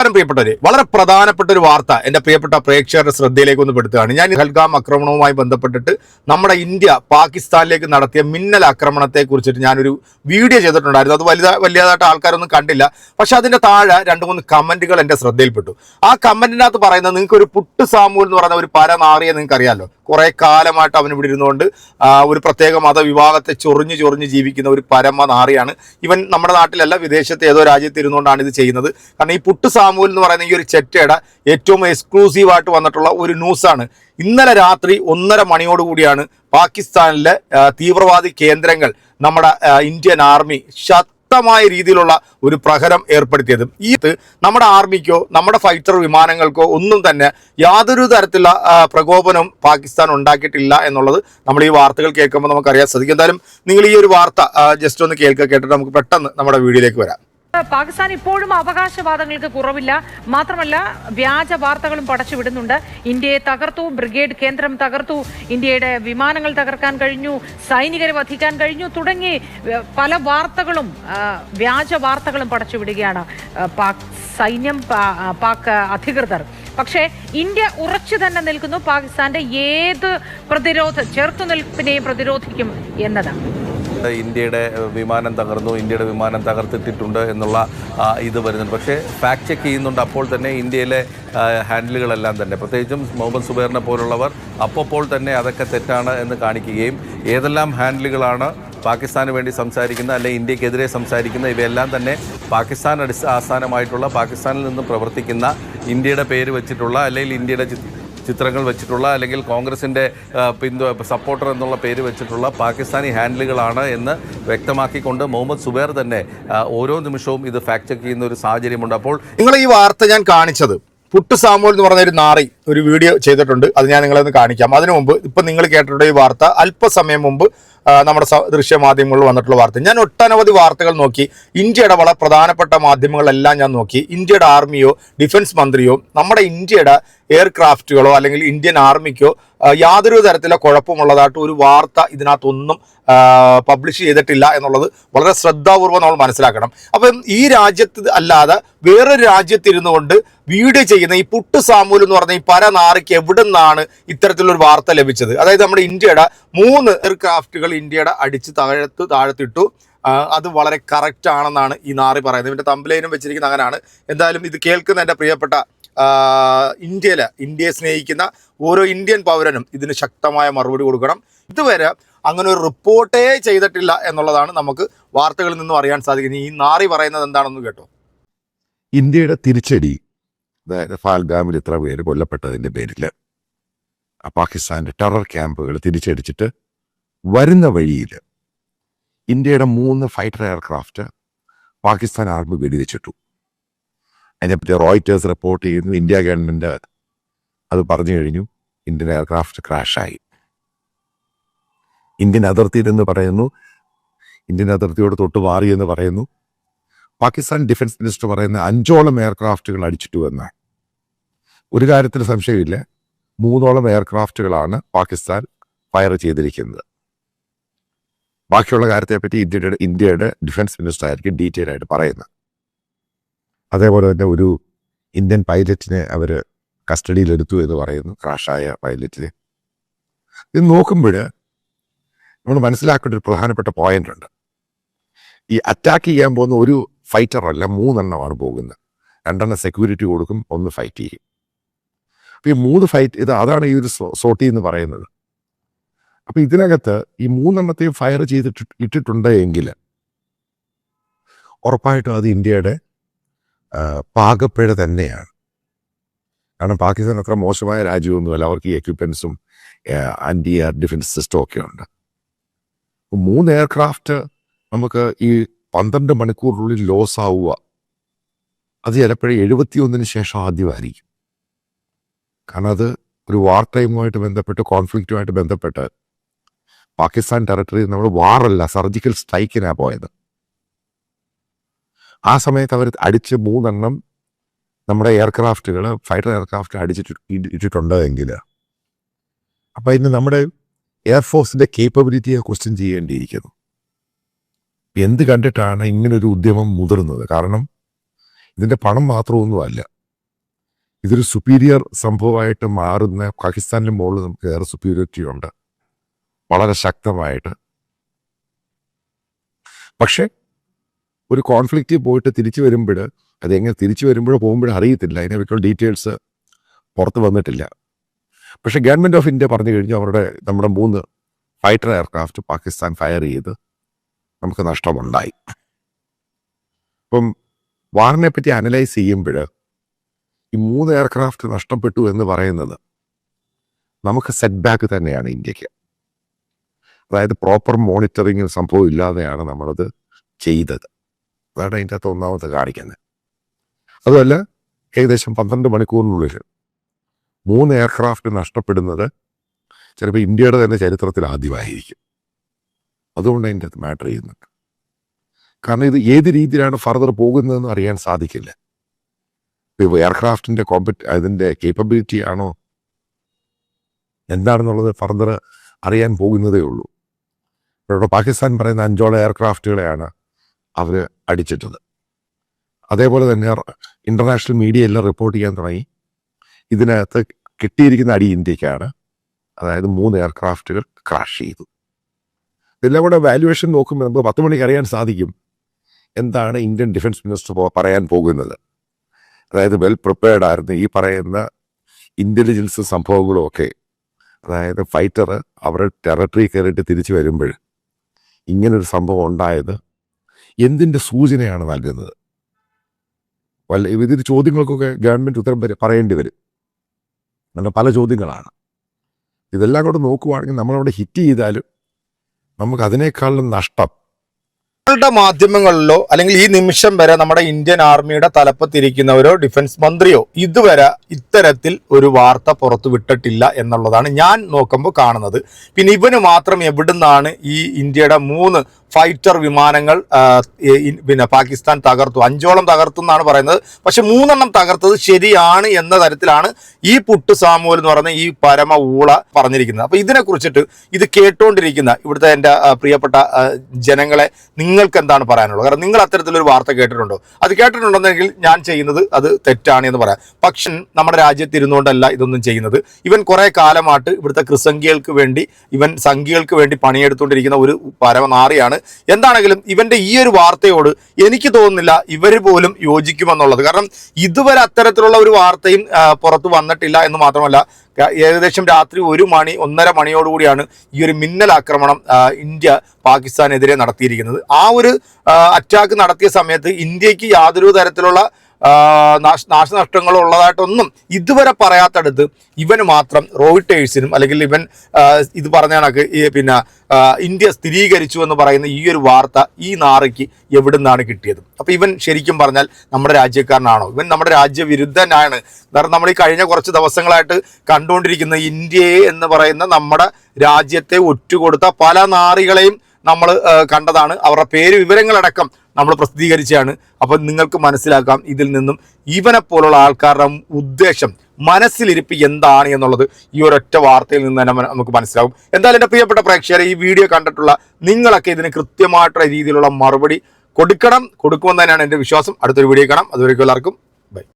നമസ്കാരം പ്രിയപ്പെട്ടവരെ. വളരെ പ്രധാനപ്പെട്ട ഒരു വാർത്ത എന്റെ പ്രിയപ്പെട്ട പ്രേക്ഷകരുടെ ശ്രദ്ധയിലേക്ക് ഒന്ന് പെടുത്തുകയാണ്. ഞാൻ ഹൽഗാം ആക്രമണവുമായി ബന്ധപ്പെട്ടിട്ട് നമ്മുടെ ഇന്ത്യ പാകിസ്ഥാനിലേക്ക് നടത്തിയ മിന്നൽ ആക്രമണത്തെ കുറിച്ചിട്ട് ഞാനൊരു വീഡിയോ ചെയ്തിട്ടുണ്ടായിരുന്നു. അത് വലുതാ വലിയതായിട്ട് ആൾക്കാരൊന്നും കണ്ടില്ല. പക്ഷെ അതിന്റെ താഴെ രണ്ട് മൂന്ന് കമന്റുകൾ എന്റെ ശ്രദ്ധയിൽപ്പെട്ടു. ആ കമന്റിനകത്ത് പറയുന്നത് നിങ്ങൾക്ക് ഒരു പുട്ട് സാമൂൽ എന്ന് പറയുന്ന ഒരു പരനാറിയെ നിങ്ങൾക്ക് അറിയാമല്ലോ കുറെ കാലമായിട്ട് അവൻ ഇവിടെ ഇരുന്നുകൊണ്ട് ഒരു പ്രത്യേക മതവിഭാഗത്തെ ചൊറിഞ്ഞ് ചൊറിഞ്ഞ് ജീവിക്കുന്ന ഒരു പരമ നാറിയാണ്. ഇവൻ നമ്മുടെ നാട്ടിലല്ല വിദേശത്തെ ഏതോ രാജ്യത്ത് ഇരുന്നുകൊണ്ടാണ് ഇത് ചെയ്യുന്നത്. കാരണം ഈ പുട്ട് സാമൂൽ എന്ന് പറയുന്ന ഈ ഒരു ചെറ്റയുടെ ഏറ്റവും എക്സ്ക്ലൂസീവായിട്ട് വന്നിട്ടുള്ള ഒരു ന്യൂസാണ്. ഇന്നലെ രാത്രി ഒന്നര മണിയോടുകൂടിയാണ് പാകിസ്ഥാനിലെ തീവ്രവാദി കേന്ദ്രങ്ങൾ നമ്മുടെ ഇന്ത്യൻ ആർമി ശക്തമായ രീതിയിലുള്ള ഒരു പ്രഹരം ഏർപ്പെടുത്തിയത്. ഈ നമ്മുടെ ആർമിക്കോ നമ്മുടെ ഫൈറ്റർ വിമാനങ്ങൾക്കോ ഒന്നും തന്നെ യാതൊരു തരത്തിലുള്ള പ്രകോപനം പാകിസ്ഥാൻ ഉണ്ടാക്കിയിട്ടില്ല എന്നുള്ളത് നമ്മൾ ഈ വാർത്തകൾ കേൾക്കുമ്പോൾ നമുക്കറിയാൻ സാധിക്കും എന്തായാലും നിങ്ങൾ ഈ ഒരു വാർത്ത ജസ്റ്റ് ഒന്ന് കേൾക്കുക കേട്ടിട്ട് നമുക്ക് പെട്ടെന്ന് നമ്മുടെ വീഡിയോയിലേക്ക് വരാം. പാകിസ്ഥാൻ ഇപ്പോഴും അവകാശവാദങ്ങൾക്ക് കുറവില്ല. മാത്രമല്ല വ്യാജ വാർത്തകളും പടച്ചു വിടുന്നുണ്ട്. ഇന്ത്യയെ തകർത്തു ബ്രിഗേഡ് കേന്ദ്രം തകർത്തു ഇന്ത്യയുടെ വിമാനങ്ങൾ തകർക്കാൻ കഴിഞ്ഞു സൈനികരെ വധിക്കാൻ കഴിഞ്ഞു തുടങ്ങി പല വാർത്തകളും വ്യാജ വാർത്തകളും പടച്ചു വിടുകയാണ് പാക് സൈന്യം പാക് അധികൃതർ. പക്ഷേ ഇന്ത്യ ഉറച്ചു തന്നെ നിൽക്കുന്നു. പാകിസ്ഥാന്റെ ഏത് പ്രതിരോധ ചെറുത്തുനിൽപ്പിനെയും പ്രതിരോധിക്കും എന്നതാണ്. ഇന്ത്യയുടെ വിമാനം തകർന്നു. ഇന്ത്യയുടെ വിമാനം തകർത്തിട്ടിട്ടുണ്ട് എന്നുള്ള ഇത് വരുന്നുണ്ട്. പക്ഷേ ഫാക്ട് ചെക്ക് ചെയ്യുന്നുണ്ട്. അപ്പോൾ തന്നെ ഇന്ത്യയിലെ ഹാൻഡിലുകളെല്ലാം തന്നെ. പ്രത്യേകിച്ചും മുഹമ്മദ് സുബൈറിനെ പോലുള്ളവർ അപ്പോൾ തന്നെ അതൊക്കെ തെറ്റാണ് എന്ന് കാണിക്കുകയും ഏതെല്ലാം ഹാൻഡിലുകളാണ് പാകിസ്ഥാന് വേണ്ടി സംസാരിക്കുന്ന അല്ലെങ്കിൽ ഇന്ത്യക്കെതിരെ സംസാരിക്കുന്ന ഇവയെല്ലാം തന്നെ പാകിസ്ഥാൻ ആസ്ഥാനമായിട്ടുള്ള പാകിസ്ഥാനിൽ നിന്നും പ്രവർത്തിക്കുന്ന ഇന്ത്യയുടെ പേര് വെച്ചിട്ടുള്ള അല്ലെങ്കിൽ ഇന്ത്യയുടെ ചിത്രങ്ങൾ വെച്ചിട്ടുള്ള അല്ലെങ്കിൽ കോൺഗ്രസിന്റെ പിന്തു സപ്പോർട്ടർ എന്നുള്ള പേര് വെച്ചിട്ടുള്ള പാകിസ്ഥാനി ഹാൻഡിലുകളാണ് എന്ന് വ്യക്തമാക്കിക്കൊണ്ട് മുഹമ്മദ് സുബേർ തന്നെ ഓരോ നിമിഷവും ഇത് ഫാക്ട് ചെക്ക് ചെയ്യുന്ന ഒരു സാഹചര്യമുണ്ട്. അപ്പോൾ നിങ്ങൾ ഈ വാർത്ത ഞാൻ കാണിച്ചത് പുട്ടു സാമൂൽ എന്ന് പറഞ്ഞ ഒരു നാറി ഒരു വീഡിയോ ചെയ്തിട്ടുണ്ട്. അത് ഞാൻ നിങ്ങളെ ഒന്ന് കാണിക്കാം. അതിനു മുമ്പ് ഇപ്പം നിങ്ങൾ കേട്ടിട്ടുള്ള ഈ വാർത്ത അല്പസമയം മുമ്പ് നമ്മുടെ ദൃശ്യമാധ്യമങ്ങളിൽ വന്നിട്ടുള്ള വാർത്ത. ഞാൻ ഒട്ടനവധി വാർത്തകൾ നോക്കി. ഇന്ത്യയുടെ വളരെ പ്രധാനപ്പെട്ട മാധ്യമങ്ങളെല്ലാം ഞാൻ നോക്കി. ഇന്ത്യയുടെ ആർമിയോ ഡിഫൻസ് മന്ത്രിയോ നമ്മുടെ ഇന്ത്യയുടെ എയർക്രാഫ്റ്റുകളോ അല്ലെങ്കിൽ ഇന്ത്യൻ ആർമിക്കോ യാതൊരു തരത്തിലെ കുഴപ്പമുള്ളതായിട്ട് ഒരു വാർത്ത ഇതിനകത്തൊന്നും പബ്ലിഷ് ചെയ്തിട്ടില്ല എന്നുള്ളത് വളരെ ശ്രദ്ധാപൂർവം നമ്മൾ മനസ്സിലാക്കണം. അപ്പം ഈ രാജ്യത്ത് അല്ലാതെ വേറൊരു രാജ്യത്തിരുന്നു കൊണ്ട് വീഡിയോ ചെയ്യുന്ന ഈ പുട്ട് സാമൂൽ എന്ന് പറഞ്ഞ ഈ പരനാറിക്ക് എവിടെ നിന്നാണ് ഇത്തരത്തിലൊരു വാർത്ത ലഭിച്ചത്? അതായത് നമ്മുടെ ഇന്ത്യയുടെ മൂന്ന് എയർക്രാഫ്റ്റുകൾ ഇന്ത്യയുടെ അടിച്ച് താഴത്ത് താഴത്തിട്ടു. അത് വളരെ കറക്റ്റ് ആണെന്നാണ് ഈ നാറി പറയുന്നത്. ഇവന്റെ തമ്പലേനും വെച്ചിരിക്കുന്ന അങ്ങനെയാണ് എന്തായാലും ഇത് കേൾക്കുന്ന എന്റെ പ്രിയപ്പെട്ട ഇന്ത്യയിലെ ഇന്ത്യയെ സ്നേഹിക്കുന്ന ഓരോ ഇന്ത്യൻ പൗരനും ഇതിന് ശക്തമായ മറുപടി കൊടുക്കണം. ഇതുവരെ അങ്ങനെ ഒരു റിപ്പോർട്ടേ ചെയ്തിട്ടില്ല എന്നുള്ളതാണ് നമുക്ക് വാർത്തകളിൽ നിന്നും അറിയാൻ സാധിക്കുന്നത്. ഈ നാറി പറയുന്നത് എന്താണെന്ന് കേട്ടോ. ഇന്ത്യയുടെ തിരിച്ചടി അതായത് ഫാൽഗാമിൽ ഇത്ര പേര് കൊല്ലപ്പെട്ടതിന്റെ പേരിൽ പാകിസ്ഥാന്റെ ടെറർ ക്യാമ്പുകൾ തിരിച്ചടിച്ചിട്ട് വരുന്ന വഴിയിൽ ഇന്ത്യയുടെ മൂന്ന് ഫൈറ്റർ എയർക്രാഫ്റ്റ് പാകിസ്ഥാൻ ആർമി വെടിവെച്ചിട്ടു. അതിനെപ്പറ്റി റോയിറ്റേഴ്സ് റിപ്പോർട്ട് ചെയ്യുന്നു ഇന്ത്യ ഗവൺമെന്റ് അത് പറഞ്ഞു കഴിഞ്ഞു ഇന്ത്യൻ എയർക്രാഫ്റ്റ് ക്രാഷായി. ഇന്ത്യൻ അതിർത്തിയിൽ എന്ന് പറയുന്നു ഇന്ത്യൻ അതിർത്തിയോട് തൊട്ട് മാറി എന്ന് പറയുന്നു പാകിസ്ഥാൻ ഡിഫൻസ് മിനിസ്റ്റർ പറയുന്ന അഞ്ചോളം എയർക്രാഫ്റ്റുകൾ അടിച്ചിട്ടു എന്ന് ഒരു കാര്യത്തിൽ സംശയമില്ല. മൂന്നോളം എയർക്രാഫ്റ്റുകളാണ് പാകിസ്ഥാൻ ഫയർ ചെയ്തിരിക്കുന്നത്. ബാക്കിയുള്ള കാര്യത്തെപ്പറ്റി ഇന്ത്യയുടെ ഇന്ത്യയുടെ ഡിഫൻസ് മിനിസ്റ്റർ ആയിരിക്കും ഡീറ്റെയിൽ ആയിട്ട് പറയുന്നത്. അതേപോലെ തന്നെ ഒരു ഇന്ത്യൻ പൈലറ്റിനെ അവർ കസ്റ്റഡിയിലെടുത്തു എന്ന് പറയുന്നു ക്രാഷായ പൈലറ്റിനെ. ഇത് നോക്കുമ്പോൾ നമ്മൾ മനസ്സിലാക്കേണ്ട ഒരു പ്രധാനപ്പെട്ട പോയിന്റ് ഉണ്ട്. ഈ അറ്റാക്ക് ചെയ്യാൻ പോകുന്ന ഒരു ഫൈറ്റർ അല്ല മൂന്നെണ്ണമാണ് പോകുന്നത്. രണ്ടെണ്ണം സെക്യൂരിറ്റി കൊടുക്കും ഒന്ന് ഫൈറ്റ് ചെയ്യും. അപ്പം ഈ മൂന്ന് ഫൈറ്റ് ഇത് അതാണ് ഈ ഒരു സോട്ടി എന്ന് പറയുന്നത്. അപ്പൊ ഇതിനകത്ത് ഈ മൂന്നെണ്ണത്തെയും ഫയർ ചെയ്തിട്ട് ഇട്ടിട്ടുണ്ട് എങ്കിൽ ഉറപ്പായിട്ടും അത് ഇന്ത്യയുടെ പാകപ്പിഴ തന്നെയാണ്. കാരണം പാകിസ്ഥാൻ അത്ര മോശമായ രാജ്യമൊന്നുമല്ല അവർക്ക് ഈ എക്യുപ്മെൻസും ആന്റി എയർ ഡിഫൻസ് സിസ്റ്റം ഒക്കെ ഉണ്ട്. മൂന്ന് എയർക്രാഫ്റ്റ് നമുക്ക് ഈ പന്ത്രണ്ട് മണിക്കൂറിനുള്ളിൽ ലോസ് ആവുക. അത് ചിലപ്പോഴും എഴുപത്തിയൊന്നിന് ശേഷം ആദ്യമായിരിക്കും. കാരണം അത് ഒരു വാർ ടൈമുമായിട്ട് ബന്ധപ്പെട്ട് കോൺഫ്ലിക്റ്റുമായിട്ട് ബന്ധപ്പെട്ട് പാകിസ്ഥാൻ ടെറിട്ടറി നമ്മൾ വാറല്ല സർജിക്കൽ സ്ട്രൈക്കിനാണ് പോയത്. ആ സമയത്ത് അവർ അടിച്ച് മൂന്നെണ്ണം നമ്മുടെ എയർക്രാഫ്റ്റുകൾ ഫൈറ്റർ എയർക്രാഫ്റ്റ് അടിച്ചിട്ട് ഇട്ടിട്ടുണ്ട് എങ്കിൽ അപ്പം ഇന്ന് നമ്മുടെ എയർഫോഴ്സിന്റെ കേപ്പബിലിറ്റിയെ ക്വസ്റ്റ്യൻ ചെയ്യേണ്ടിയിരിക്കുന്നു. എന്ത് കണ്ടിട്ടാണ് ഇങ്ങനൊരു ഉദ്യമം മുതിർന്നത്? കാരണം ഇതിന്റെ പണം മാത്രമൊന്നുമല്ല. ഇതൊരു സുപ്പീരിയർ സംഭവമായിട്ട് മാറുന്ന പാകിസ്ഥാനിലെ മുകളിൽ നമുക്ക് ഏറെ സുപ്പീരിയറിറ്റി ഉണ്ട്. വളരെ ശക്തമായിട്ട്. പക്ഷെ ഒരു കോൺഫ്ലിക്റ്റിൽ പോയിട്ട് തിരിച്ചു വരുമ്പോൾ അതെങ്ങനെ തിരിച്ചു വരുമ്പോഴോ പോകുമ്പോഴോ അറിയത്തില്ല. അതിനെ പറ്റിയുള്ള ഡീറ്റെയിൽസ് പുറത്ത് വന്നിട്ടില്ല. പക്ഷെ ഗവൺമെന്റ് ഓഫ് ഇന്ത്യ പറഞ്ഞു കഴിഞ്ഞു അവരുടെ നമ്മുടെ മൂന്ന് ഫൈറ്റർ എയർക്രാഫ്റ്റ് പാകിസ്ഥാൻ ഫയർ ചെയ്ത്. നമുക്ക് നഷ്ടമുണ്ടായി. അപ്പം വാറിനെ പറ്റി അനലൈസ് ചെയ്യുമ്പോൾ ഈ മൂന്ന് എയർക്രാഫ്റ്റ് നഷ്ടപ്പെട്ടു എന്ന് പറയുന്നത് നമുക്ക് സെറ്റ് ബാക്ക് തന്നെയാണ് ഇന്ത്യയ്ക്ക്. അതായത് പ്രോപ്പർ മോണിറ്ററിങ് സംഭവം ഇല്ലാതെയാണ് നമ്മളത് ചെയ്തത്. അതാണ് അതിന്റെ അകത്ത് ഒന്നാമത് കാണിക്കുന്നത്. അതുമല്ല ഏകദേശം പന്ത്രണ്ട് മണിക്കൂറിനുള്ളിൽ മൂന്ന് എയർക്രാഫ്റ്റ് നഷ്ടപ്പെടുന്നത് ചിലപ്പോൾ ഇന്ത്യയുടെ തന്നെ ചരിത്രത്തിൽ ആദ്യമായിരിക്കും. അതുകൊണ്ട് അതിന്റെ അത് മാറ്റർ ചെയ്യുന്നുണ്ട്. കാരണം ഇത് ഏത് രീതിയിലാണ് ഫർദർ പോകുന്നതെന്ന് അറിയാൻ സാധിക്കില്ല. ഇപ്പോൾ എയർക്രാഫ്റ്റിന്റെ കോമ്പറ്റ് അതിന്റെ കേപ്പബിലിറ്റി ആണോ? എന്താണെന്നുള്ളത് ഫർദർ അറിയാൻ പോകുന്നതേ ഉള്ളൂ. ഇവിടെ പാകിസ്ഥാൻ പറയുന്ന അഞ്ചോളം എയർക്രാഫ്റ്റുകളെയാണ് അവർ അടിച്ചിട്ടത്. അതേപോലെ തന്നെ ഇന്റർനാഷണൽ മീഡിയ എല്ലാം റിപ്പോർട്ട് ചെയ്യാൻ തുടങ്ങി. ഇതിനകത്ത് കിട്ടിയിരിക്കുന്ന അടി ഇന്ത്യക്കാണ്. അതായത് മൂന്ന് എയർക്രാഫ്റ്റുകൾ ക്രാഷ് ചെയ്തു. ഇതെല്ലാം കൂടെ വാല്യുവേഷൻ നോക്കുമ്പോൾ നമുക്ക് പത്ത് മണിക്ക് അറിയാൻ സാധിക്കും. എന്താണ് ഇന്ത്യൻ ഡിഫൻസ് മിനിസ്റ്റർ പറയാൻ പോകുന്നത്? അതായത് വെൽ പ്രിപ്പയർഡ് ആയിരുന്നു ഈ പറയുന്ന ഇന്റലിജൻസ് സംഭവങ്ങളും ഒക്കെ. അതായത് ഫൈറ്റർ അവരുടെ ടെറിട്ടറി കയറിയിട്ട് തിരിച്ചു വരുമ്പോൾ ഇങ്ങനൊരു സംഭവം ഉണ്ടായത് എന്തിന്റെ സൂചനയാണ് നൽകുന്നത്? വല്ല ഇതിന് ചോദ്യങ്ങൾക്കൊക്കെ ഗവൺമെന്റ് ഉത്തരം പറയേണ്ടി വരും. അങ്ങനെ പല ചോദ്യങ്ങളാണ്. ഇതെല്ലാം കൂടെ നോക്കുവാണെങ്കിൽ നമ്മളവിടെ ഹിറ്റ് ചെയ്താലും നമുക്ക് അതിനേക്കാളും നഷ്ടം. നമ്മളുടെ മാധ്യമങ്ങളിലോ അല്ലെങ്കിൽ ഈ നിമിഷം വരെ നമ്മുടെ ഇന്ത്യൻ ആർമിയുടെ തലപ്പത്തിരിക്കുന്നവരോ ഡിഫൻസ് മന്ത്രിയോ ഇതുവരെ ഇത്തരത്തിൽ ഒരു വാർത്ത പുറത്തു വിട്ടിട്ടില്ല എന്നുള്ളതാണ് ഞാൻ നോക്കുമ്പോൾ കാണുന്നത്. പിന്നെ ഇവന് മാത്രം എവിടുന്നാണ് ഈ ഇന്ത്യയുടെ മൂന്ന് ഫൈറ്റർ വിമാനങ്ങൾ പിന്നെ പാകിസ്ഥാൻ തകർത്തു. അഞ്ചോളം തകർത്തു എന്നാണ് പറയുന്നത്. പക്ഷെ മൂന്നെണ്ണം തകർത്തത് ശരിയാണ് എന്ന തരത്തിലാണ് ഈ പുട്ട് സാമൂൽ എന്ന് പറയുന്ന ഈ പരമ ഊള പറഞ്ഞിരിക്കുന്നത്. അപ്പൊ ഇതിനെ കുറിച്ചിട്ട് ഇത് കേട്ടുകൊണ്ടിരിക്കുന്ന ഇവിടുത്തെ എന്റെ പ്രിയപ്പെട്ട ജനങ്ങളെ നിങ്ങൾക്ക് എന്താണ് പറയാനുള്ളത്? കാരണം നിങ്ങൾ അത്തരത്തിലൊരു വാർത്ത കേട്ടിട്ടുണ്ടോ? അത് കേട്ടിട്ടുണ്ടെന്നെങ്കിൽ ഞാൻ ചെയ്യുന്നത് അത് തെറ്റാണ് എന്ന് പറയാം. പക്ഷെ നമ്മുടെ രാജ്യത്ത് ഇരുന്നുകൊണ്ടല്ല ഇതൊന്നും ചെയ്യുന്നത്. ഇവൻ കുറെ കാലമായിട്ട് ഇവിടുത്തെ ക്രിസംഖ്യകൾക്ക് വേണ്ടി ഇവൻ സംഖ്യകൾക്ക് വേണ്ടി പണിയെടുത്തുകൊണ്ടിരിക്കുന്ന ഒരു പരമനാറിയാണ് എന്താണെങ്കിലും ഇവന്റെ ഈ ഒരു വാർത്തയോട് എനിക്ക് തോന്നുന്നില്ല ഇവർ പോലും യോജിക്കുമെന്നുള്ളത്. കാരണം ഇതുവരെ അത്തരത്തിലുള്ള ഒരു വാർത്തയും പുറത്തു വന്നിട്ടില്ല എന്ന് മാത്രമല്ല ഏകദേശം രാത്രി ഒരു മണി ഒന്നര മണിയോടുകൂടിയാണ് ഈ ഒരു മിന്നൽ ആക്രമണം ഇന്ത്യ പാകിസ്ഥാനെതിരെ നടത്തിയിരിക്കുന്നത്. ആ ഒരു അറ്റാക്ക് നടത്തിയ സമയത്ത് ഇന്ത്യയ്ക്ക് യാതൊരു തരത്തിലുള്ള നാശനഷ്ടങ്ങളോ ഉള്ളതായിട്ടൊന്നും ഇതുവരെ പറയാത്തടുത്ത് ഇവന് മാത്രം റോയിട്ടേഴ്സിനും അല്ലെങ്കിൽ ഇവൻ ഇത് പറഞ്ഞ കണക്ക് പിന്നെ ഇന്ത്യ സ്ഥിരീകരിച്ചു എന്ന് പറയുന്ന ഈ ഒരു വാർത്ത ഈ നാറയ്ക്ക് നിന്നാണ് കിട്ടിയത്? അപ്പോൾ ഇവൻ ശരിക്കും പറഞ്ഞാൽ നമ്മുടെ രാജ്യക്കാരനാണോ? ഇവൻ നമ്മുടെ രാജ്യവിരുദ്ധനാണ്. കാരണം നമ്മൾ ഈ കഴിഞ്ഞ കുറച്ച് ദിവസങ്ങളായിട്ട് കണ്ടുകൊണ്ടിരിക്കുന്ന ഇന്ത്യയെ എന്ന് പറയുന്ന നമ്മുടെ രാജ്യത്തെ ഒറ്റുകൊടുത്ത പല നാറികളെയും നമ്മൾ കണ്ടതാണ്. അവരുടെ പേര് വിവരങ്ങളടക്കം നമ്മൾ പ്രസിദ്ധീകരിച്ചാണ് അപ്പം നിങ്ങൾക്ക് മനസ്സിലാക്കാം ഇതിൽ നിന്നും ഇവനെ പോലുള്ള ആൾക്കാരുടെ ഉദ്ദേശം മനസ്സിലിരിപ്പ് എന്താണ് എന്നുള്ളത് ഈ ഒരൊറ്റ വാർത്തയിൽ നിന്ന് തന്നെ നമുക്ക് മനസ്സിലാവും. എന്തായാലും എന്റെ പ്രിയപ്പെട്ട പ്രേക്ഷകരെ ഈ വീഡിയോ കണ്ടിട്ടുള്ള നിങ്ങളൊക്കെ ഇതിന് കൃത്യമായിട്ടുള്ള രീതിയിലുള്ള മറുപടി കൊടുക്കണം. കൊടുക്കുമെന്ന് തന്നെയാണ് എന്റെ വിശ്വാസം. അടുത്തൊരു വീഡിയോ കാണാം. അതുവരെയ്ക്കും എല്ലാവർക്കും